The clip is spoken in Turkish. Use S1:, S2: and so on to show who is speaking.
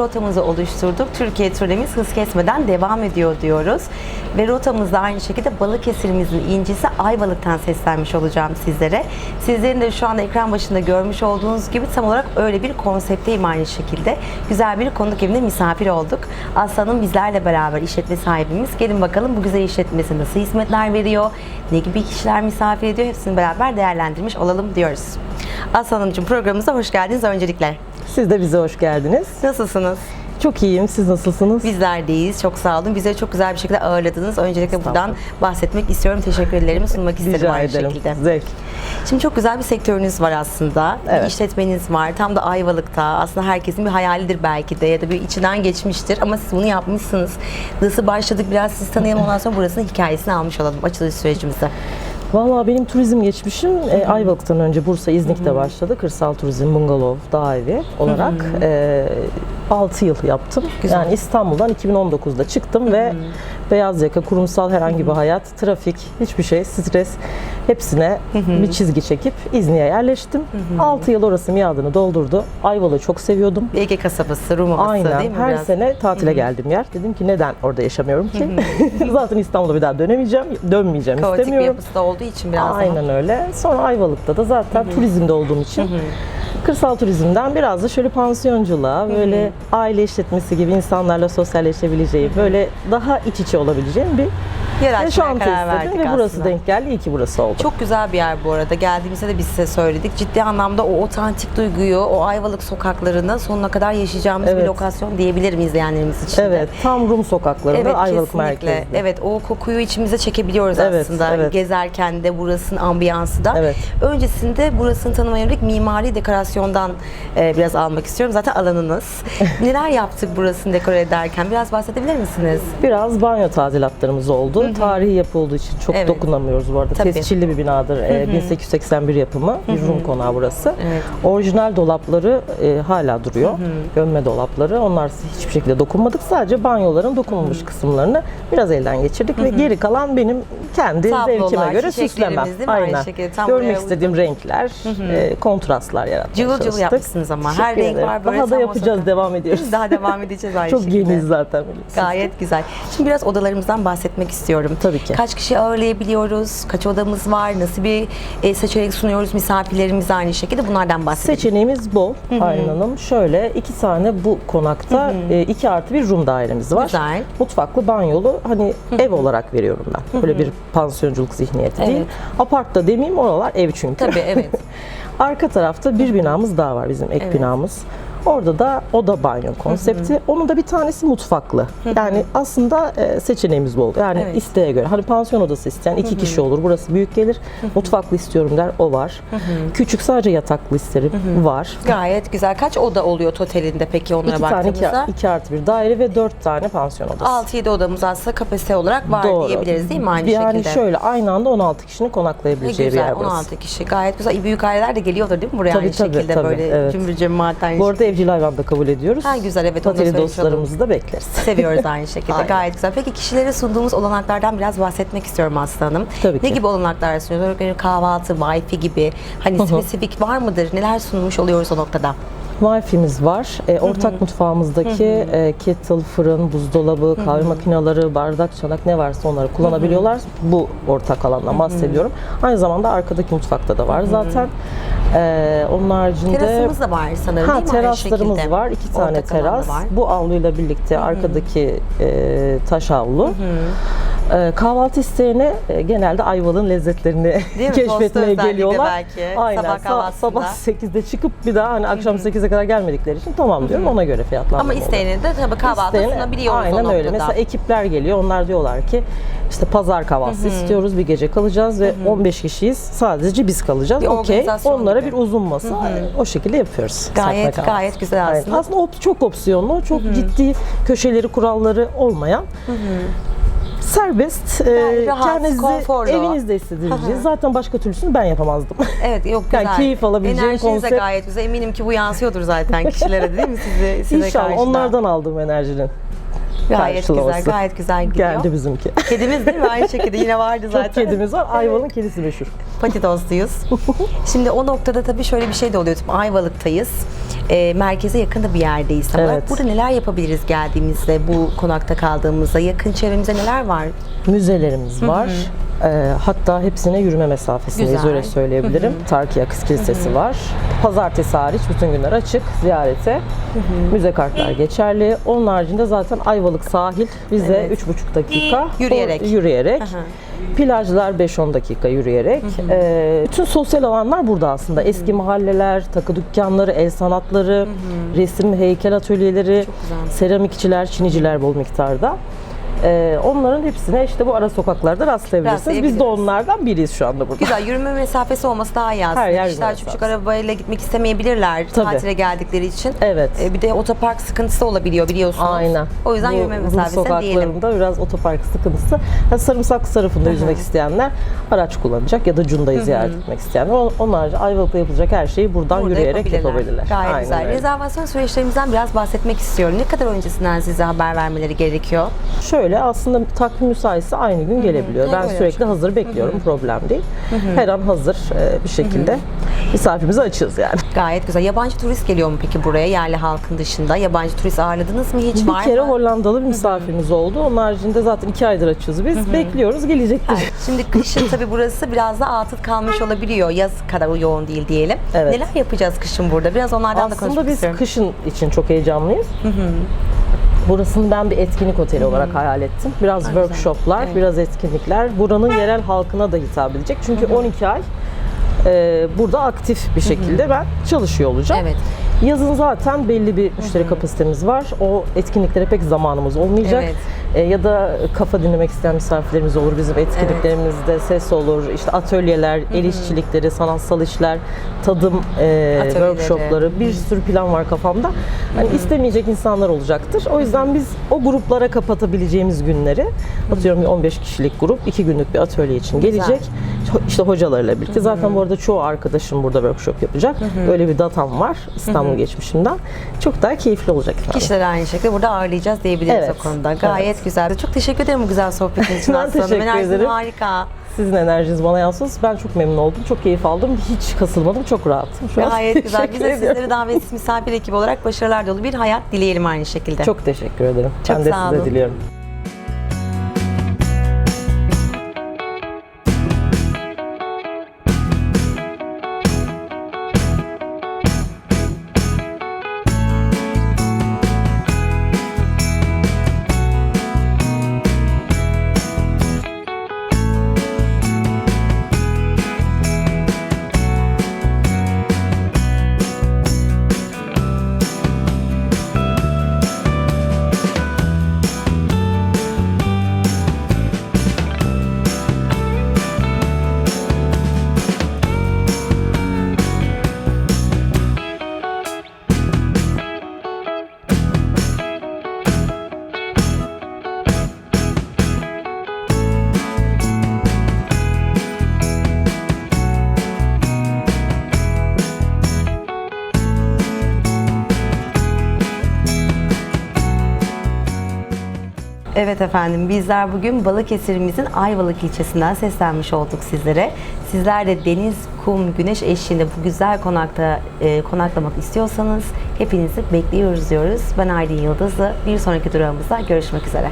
S1: rotamızı oluşturduk. Türkiye turemiz hız kesmeden devam ediyor diyoruz. Ve rotamızda aynı şekilde Balıkesir'imizin incisi Ayvalık'tan seslenmiş olacağım sizlere. Sizlerin de şu anda ekran başında görmüş olduğunuz gibi tam olarak öyle bir konsepteyim aynı şekilde. Güzel bir konuk evinde misafir olduk. Aslanım bizlerle beraber işletme sahibimiz. Gelin bakalım bu güzel işletmesi nasıl hizmetler veriyor, ne gibi kişiler misafir ediyor hepsini beraber değerlendirmiş olalım diyoruz. Aslanımcığım programımıza hoş geldiniz öncelikle.
S2: Siz de bize hoş geldiniz.
S1: Nasılsınız?
S2: Çok iyiyim. Siz nasılsınız?
S1: Bizler deyiz. Çok sağ olun. Bize çok güzel bir şekilde ağırladınız. Öncelikle buradan bahsetmek istiyorum. Teşekkürlerimi sunmak isterim
S2: Rica
S1: aynı
S2: ederim.
S1: şekilde.
S2: Zevk.
S1: Şimdi çok güzel bir sektörünüz var aslında. Bir
S2: Evet.
S1: işletmeniz var. Tam da Ayvalık'ta. Aslında herkesin bir hayalidir belki de ya da bir içinden geçmiştir ama siz bunu yapmışsınız. Nasıl başladık biraz sizi tanıyalım ondan sonra burasının hikayesini almış olalım açılış sürecimize.
S2: Valla benim turizm geçmişim e, Ayvalık'tan önce Bursa, İznik'te başladı. Kırsal turizm, bungalov, dağ evi olarak. E, 6 yıl yaptım.
S1: Güzel.
S2: Yani İstanbul'dan 2019'da çıktım ve beyaz yaka, kurumsal herhangi bir hayat, trafik, hiçbir şey, stres hepsine bir çizgi çekip İznik'e yerleştim. 6 yıl orası miadını doldurdu. Ayvalık'ı çok seviyordum.
S1: Ege kasabası, Rum Ovası
S2: Aynen.
S1: değil mi
S2: Her
S1: biraz?
S2: sene tatile geldim yer. Dedim ki neden orada yaşamıyorum ki? Zaten İstanbul'a bir daha dönemeyeceğim, dönmeyeceğim
S1: Kaotik bir
S2: istemiyorum.
S1: yapısı da olduğu için biraz daha.
S2: Aynen öyle. Sonra Ayvalık'ta da zaten turizmde olduğum için kırsal turizmden biraz da şöyle pansiyonculuğa, böyle aile işletmesi gibi insanlarla sosyalleşebileceğim, böyle daha iç içe olabileceğim bir
S1: Yer açmaya
S2: yaşam
S1: karar
S2: istedim
S1: verdik
S2: ve burası
S1: aslında.
S2: denk geldi. İyi ki burası oldu.
S1: Çok güzel bir yer bu arada. Geldiğimizde de biz size söyledik. Ciddi anlamda o otantik duyguyu, o Ayvalık sokaklarını sonuna kadar yaşayacağımız bir
S2: Evet.
S1: lokasyon diyebilirim izleyenlerimiz için de.
S2: Evet, tam Rum sokaklarında Ayvalık
S1: kesinlikle.
S2: merkezde.
S1: Evet o kokuyu içimize çekebiliyoruz
S2: Evet,
S1: aslında.
S2: evet.
S1: Gezerken de burasının ambiyansı da.
S2: Evet.
S1: Öncesinde burasını tanımaya yönelik mimari dekorasyondan e, biraz almak istiyorum. Zaten alanınız. Neler yaptık burasını dekore ederken? Biraz bahsedebilir misiniz?
S2: Biraz banyo tadilatlarımız oldu. Tarihi yapı olduğu için çok
S1: Evet.
S2: dokunamıyoruz bu arada.
S1: Tabii.
S2: Tescilli bir binadır. Ee, 1881 yapımı. Bir Rum konağı burası.
S1: Evet.
S2: Orijinal dolapları e, hala duruyor. Gömme dolapları. Onlar hiçbir şekilde dokunmadık. Sadece banyoların dokunulmuş kısımlarını biraz elden geçirdik ve geri kalan benim kendi
S1: Tablolar,
S2: zevkime göre süslemem.
S1: mi? Aynı şekilde tam
S2: Görmek
S1: buraya
S2: istediğim renkler, e, kontrastlar yaratmaya
S1: Cıvıl cıvıl
S2: çalıştık.
S1: yapmışsınız ama. Her renk var böyle.
S2: Daha da yapacağız, devam ediyoruz.
S1: Daha devam edeceğiz aynı
S2: Çok
S1: şekilde.
S2: yeniyiz zaten.
S1: Gayet güzel. Şimdi biraz odalarımızdan bahsetmek istiyorum.
S2: Tabii ki.
S1: Kaç kişi ağırlayabiliyoruz? Kaç odamız var? Nasıl bir e, seçenek sunuyoruz misafirlerimize aynı şekilde? Bunlardan bahsedelim.
S2: Seçeneğimiz bol Aylin Hanım. Şöyle iki tane bu konakta e, iki artı bir Rum dairemiz var.
S1: Güzel.
S2: Mutfaklı, banyolu hani ev olarak veriyorum ben. Böyle bir pansiyonculuk zihniyeti değil.
S1: Evet.
S2: Apartta demeyeyim oralar ev çünkü.
S1: Tabii evet.
S2: Arka tarafta bir binamız daha var bizim ek
S1: Evet.
S2: binamız. Orada da oda banyo konsepti. Onun da bir tanesi mutfaklı. Yani aslında e, seçeneğimiz bol. Yani
S1: Evet.
S2: isteğe göre. Hani pansiyon odası isteyen iki kişi olur. Burası büyük gelir. Mutfaklı istiyorum der. O var. Küçük sadece yataklı isterim. Var.
S1: Gayet güzel. Kaç oda oluyor totalinde peki onlara
S2: İki tane iki,
S1: baktığımızda?
S2: iki artı bir daire ve dört tane pansiyon odası.
S1: 6-7 odamız aslında kapasite olarak var
S2: Doğru.
S1: diyebiliriz değil mi aynı
S2: yani
S1: şekilde?
S2: şöyle aynı anda 16 kişinin konaklayabileceği bir
S1: güzel
S2: yer burası.
S1: 16 kişi gayet güzel. Büyük aileler de geliyorlar değil mi buraya
S2: Tabii,
S1: aynı
S2: tabii,
S1: şekilde
S2: tabii,
S1: böyle
S2: evet.
S1: cümbür cemaat aynı
S2: Bu arada evcil hayvan da kabul ediyoruz.
S1: Ha, güzel, evet, onu da
S2: Pateli
S1: söylemiş oldum.
S2: dostlarımızı da bekleriz.
S1: Seviyoruz aynı şekilde.
S2: Aynen.
S1: Gayet güzel. Peki kişilere sunduğumuz olanaklardan biraz bahsetmek istiyorum Aslı Hanım.
S2: Tabii
S1: Ne
S2: ki.
S1: gibi olanaklar sunuyoruz? Örneğin kahvaltı, wifi gibi. Hani spesifik var mıdır? Neler sunmuş oluyoruz o noktada?
S2: Wi-Fi'miz var. E, ortak mutfağımızdaki e, kettle, fırın, buzdolabı, kahve makineleri, bardak, çanak ne varsa onları kullanabiliyorlar. Bu ortak alandan bahsediyorum. Aynı zamanda arkadaki mutfakta da var zaten. E, onun haricinde
S1: Terasımız da var sanırım
S2: Ha
S1: değil mi?
S2: Teraslarımız
S1: şekilde.
S2: var. iki tane
S1: Ortak
S2: teras.
S1: var.
S2: Bu avluyla birlikte arkadaki e, taş avlu. E, kahvaltı isteyene e, genelde Ayvalık'ın lezzetlerini
S1: Değil mi? Tostu
S2: keşfetmeye
S1: özellikle
S2: geliyorlar.
S1: belki,
S2: Aynen.
S1: sabah
S2: Sa-
S1: kahvaltısında.
S2: sabah 8'de çıkıp bir daha hani akşam 8'e kadar gelmedikleri için tamam diyorum ona göre fiyatlandırma
S1: Ama
S2: oluyor.
S1: isteyene de tabii kahvaltı
S2: İsteyene-
S1: sunabiliyoruz o
S2: Aynen
S1: noktada.
S2: öyle. Mesela ekipler geliyor. Onlar diyorlar ki işte pazar kahvaltısı istiyoruz. Bir gece kalacağız ve 15 kişiyiz. Sadece biz kalacağız.
S1: Bir
S2: Okey.
S1: organizasyon
S2: Onlara
S1: gibi.
S2: bir uzun masa o şekilde yapıyoruz.
S1: Gayet-
S2: Serpme
S1: gayet güzel
S2: Aynen.
S1: aslında.
S2: Aslında op- çok opsiyonlu, çok ciddi köşeleri, kuralları olmayan serbest, e,
S1: Yani rahat,
S2: kendinizi
S1: konforlu.
S2: evinizde hissedebileceğiniz. Zaten başka türlüsünü ben yapamazdım.
S1: Evet yok güzel.
S2: Yani keyif alabileceğin
S1: Enerjiniz de
S2: konsept-
S1: gayet güzel. Eminim ki bu yansıyordur zaten kişilere değil mi size, size
S2: İnşallah
S1: karşı da?
S2: onlardan aldığım enerjinin
S1: Gayet güzel, gayet güzel gidiyor.
S2: Geldi bizimki.
S1: Kedimiz değil mi? Aynı şekilde yine vardı zaten.
S2: Çok kedimiz var. Ayvalık'ın kedisi meşhur.
S1: Pati dostuyuz. Şimdi o noktada tabii şöyle bir şey de oluyor. Şimdi Ayvalık'tayız. E, merkeze yakın da bir yerdeyiz. Olarak.
S2: Evet.
S1: Burada neler yapabiliriz geldiğimizde, bu konakta kaldığımızda? Yakın çevremizde neler var?
S2: Müzelerimiz var. Ee, hatta hepsine yürüme mesafesindeyiz
S1: Güzel.
S2: öyle söyleyebilirim. Tarki Akıs Kilisesi var. Pazartesi hariç bütün günler açık ziyarete. Müze kartlar geçerli. Onun haricinde zaten Ayvalık sahil bize
S1: Evet.
S2: 3,5 dakika
S1: Yürüyerek.
S2: o- yürüyerek.
S1: Aha.
S2: Plajlar 5-10 dakika yürüyerek. Ee, bütün sosyal alanlar burada aslında. Eski mahalleler, takı dükkanları, el sanatları, resim, heykel atölyeleri, seramikçiler, çiniciler bol miktarda. Ee, onların hepsine işte bu ara sokaklarda rastlayabilirsiniz. Biz de onlardan biriyiz şu anda burada.
S1: Güzel yürüme mesafesi olması daha iyi aslında.
S2: Her yer
S1: Kişiler küçük
S2: mesafesi.
S1: arabayla gitmek istemeyebilirler
S2: Tabii.
S1: tatile geldikleri için.
S2: Evet.
S1: E, bir de otopark sıkıntısı olabiliyor biliyorsunuz.
S2: Aynen.
S1: O yüzden
S2: Bu
S1: yürüme
S2: Rum
S1: mesafesine diyelim.
S2: sokaklarında biraz otopark sıkıntısı. Ha, Sarımsaklı tarafında yüzmek isteyenler araç kullanacak ya da Cunda'yı ziyaret etmek isteyenler. On- Onun harici Ayvalık'ta yapılacak her şeyi buradan
S1: Burada
S2: yürüyerek yapabilirler.
S1: Gayet
S2: Aynen
S1: güzel.
S2: öyle.
S1: Rezervasyon süreçlerimizden biraz bahsetmek istiyorum. Ne kadar öncesinden size haber vermeleri gerekiyor?
S2: Şöyle aslında takvim müsaitse aynı gün gelebiliyor. Ben
S1: Evet.
S2: sürekli hazır bekliyorum. Problem değil. Her an hazır e, bir şekilde misafirimize açığız yani.
S1: Gayet güzel. Yabancı turist geliyor mu peki buraya yerli halkın dışında? Yabancı turist ağırladınız mı hiç?
S2: Bir
S1: var
S2: kere
S1: mı?
S2: Hollandalı bir misafirimiz oldu. Onun haricinde zaten iki aydır açıyoruz biz. Bekliyoruz gelecektir.
S1: Evet. Şimdi kışın tabii burası biraz da atıl kalmış olabiliyor. Yaz kadar yoğun değil diyelim.
S2: Evet.
S1: Neler yapacağız kışın burada? Biraz onlardan da
S2: Aslında
S1: konuşmak
S2: biz
S1: istiyorum.
S2: kışın için çok heyecanlıyız. Burasını ben bir etkinlik oteli olarak hayal ettim. Biraz
S1: güzel.
S2: workshoplar,
S1: Evet.
S2: biraz etkinlikler. Buranın yerel halkına da hitap edecek. Çünkü 12 ay e, burada aktif bir şekilde ben çalışıyor olacağım.
S1: Evet.
S2: Yazın zaten belli bir müşteri kapasitemiz var. O etkinliklere pek zamanımız olmayacak.
S1: Evet.
S2: E, ya da kafa dinlemek isteyen misafirlerimiz olur. Bizim etkinliklerimizde ses olur, işte atölyeler, el işçilikleri, sanatsal işler, tadım e, workshopları, bir sürü plan var kafamda. Hani istemeyecek insanlar olacaktır. O yüzden biz o gruplara kapatabileceğimiz günleri, atıyorum bir 15 kişilik grup, iki günlük bir atölye için
S1: Güzel.
S2: İşte hocalarla birlikte. Zaten bu arada çoğu arkadaşım burada workshop yapacak. Öyle bir datam var İstanbul geçmişimden. Çok daha keyifli olacak. efendim.
S1: Kişileri aynı şekilde burada ağırlayacağız diyebiliriz
S2: Evet.
S1: o konuda. Gayet güzel. Çok teşekkür ederim bu güzel sohbetin için
S2: Ben
S1: Aslı Hanım.
S2: teşekkür
S1: Enerjiniz
S2: ederim.
S1: harika.
S2: Sizin enerjiniz bana yansız. Ben çok memnun oldum. Çok keyif aldım. Hiç kasılmadım. Çok rahatım. Şu
S1: Gayet güzel. Biz de sizlere davetsiz misafir ekibi olarak başarılar dolu bir hayat dileyelim aynı şekilde.
S2: Çok teşekkür ederim.
S1: Çok
S2: ben de size diliyorum.
S1: Evet efendim bizler bugün Balıkesir'imizin Ayvalık ilçesinden seslenmiş olduk sizlere. Sizler de deniz, kum, güneş eşliğinde bu güzel konakta e, konaklamak istiyorsanız hepinizi bekliyoruz diyoruz. Ben Aydın Yıldızlı. Bir sonraki durağımızda görüşmek üzere.